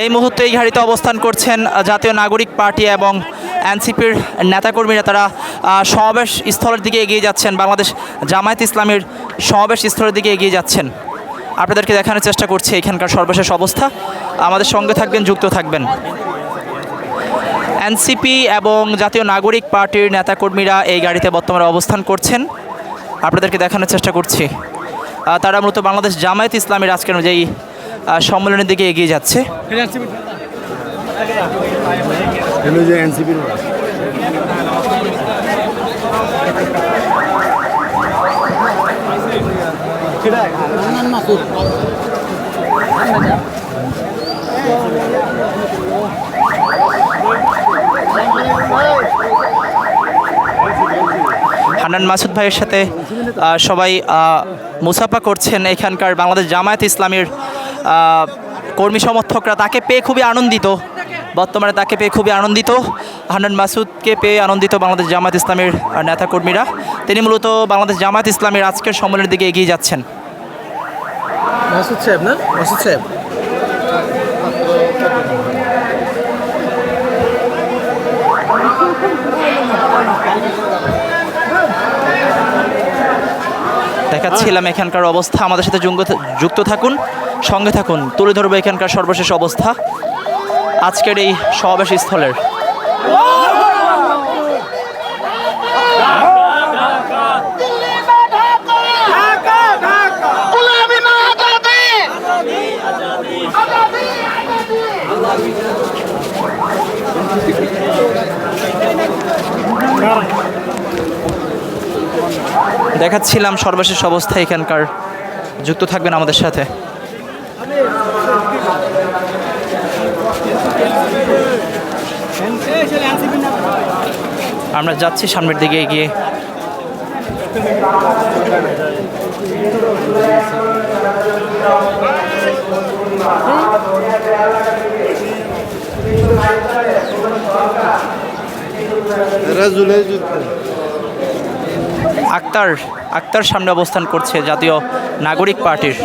এই মুহূর্তে এই গাড়িতে অবস্থান করছেন জাতীয় নাগরিক পার্টি এবং এনসিপির নেতাকর্মীরা। তারা সমাবেশ স্থলের দিকে এগিয়ে যাচ্ছেন। বাংলাদেশ জামায়াত ইসলামের সমাবেশ স্থলের দিকে এগিয়ে যাচ্ছেন। আপনাদেরকে দেখানোর চেষ্টা করছি এখানকার সর্বশেষ অবস্থা। আমাদের সঙ্গে থাকবেন যুক্ত থাকবেন। এনসিপি এবং জাতীয় নাগরিক পার্টির নেতাকর্মীরা এই গাড়িতে বর্তমানে অবস্থান করছেন। আপনাদেরকে দেখানোর চেষ্টা করছি। তারা মূলত বাংলাদেশ জামায়াত ইসলামের আজকের আহ, সম্মেলনের দিকে এগিয়ে যাচ্ছে। হান্নান মাসুদ ভাইয়ের সাথে সবাই মুসাফা করছেন এখানকার বাংলাদেশ জামায়াত ইসলামের কর্মী সমর্থকরা তাকে পেয়ে খুবই আনন্দিত। বর্তমানে তাকে পেয়ে খুবই আনন্দিত। হান্নান মাসুদকে পেয়ে আনন্দিত বাংলাদেশ জামাত ইসলামের নেতা নেতাকর্মীরা। তিনি মূলত বাংলাদেশ জামাত ইসলামের আজকের সম্মেলনের দিকে এগিয়ে যাচ্ছেন। মাসুদ সাহেব না? মাসুদ সাহেব। দেখাচ্ছিলাম এখানকার অবস্থা আমাদের সাথে যুক্ত থাকুন সঙ্গে থাকুন তুলে ধরবো এখানকার সর্বশেষ অবস্থা আজকের এই সমাবেশ স্থলের Got it. দেখাচ্ছিলাম সর্বশেষ অবস্থা এখানকার। যুক্ত থাকবেন আমাদের সাথে। আমরা যাচ্ছি সামনের দিকে এগিয়ে। যুদ্ধ। আক্তার আক্তার সামনে অবস্থান করছে জাতীয় নাগরিক পার্টির।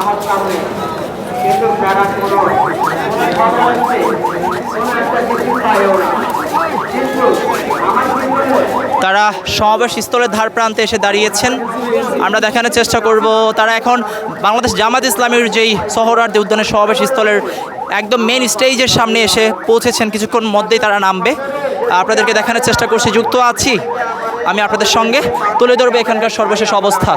আমার সামনে। কিন্তু তারা কোনো সমাবেশ স্থলের ধার প্রান্তে এসে দাঁড়িয়েছেন। আমরা দেখানোর চেষ্টা করব, তারা এখন বাংলাদেশ জামাত ইসলামের যেই সোহরার্দি উদ্যানের সমাবেশ স্থলের একদম মেন স্টেজের সামনে এসে পৌঁছেছেন, কিছুক্ষণ মধ্যেই তারা নামবে। আপনাদেরকে দেখানোর চেষ্টা করছি, যুক্ত আছি আমি আপনাদের সঙ্গে। তুলে ধরবো এখানকার সর্বশেষ অবস্থা।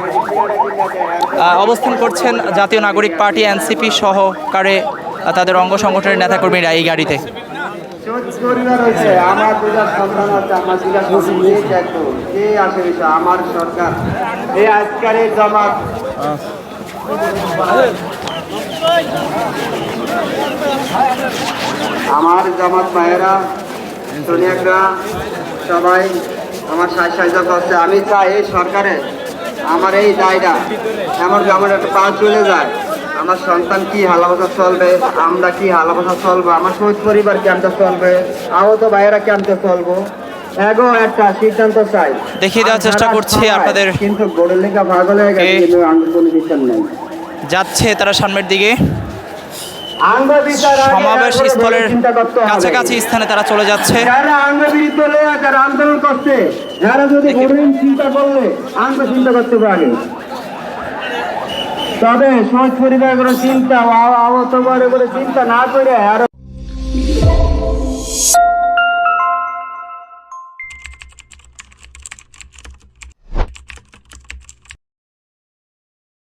অবস্থান করছেন জাতীয় নাগরিক পার্টি, এনসিপি সহকারে তাদের অঙ্গ সংগঠনের নেতাকর্মীরা এই গাড়িতে। আমার আছে, আমার সরকার। এই এই জমাত আমার জামাত ভাইয়েরা সোনিয়াকরা সবাই আমার সাহায্য সাহায্য করছে। আমি চাই এই সরকারে আমার এই দায়টা এমন আমার একটা পা চলে যায়। আমার সন্তান কি হালাবসা চলবে আমরা কি হালাবসা চলবো আমার শহীদ পরিবার কেমতে চলবে আহত ভাইয়েরা কেমতে চলবো? এগো একটা সিদ্ধান্ত চাই। দেখিয়ে দেওয়ার চেষ্টা করছি আপনাদের। হয়ে যাচ্ছে তারা সামনের দিকে। সমাবেশ স্থলের করতে কাছাকাছি স্থানে তারা চলে যাচ্ছে। যারা আন্দোলন করছে। যারা যদি চিন্তা করলে চিন্তা করতে পারে। তবে সমাজ পরিবার করে চিন্তা আহত করে চিন্তা না করে আরও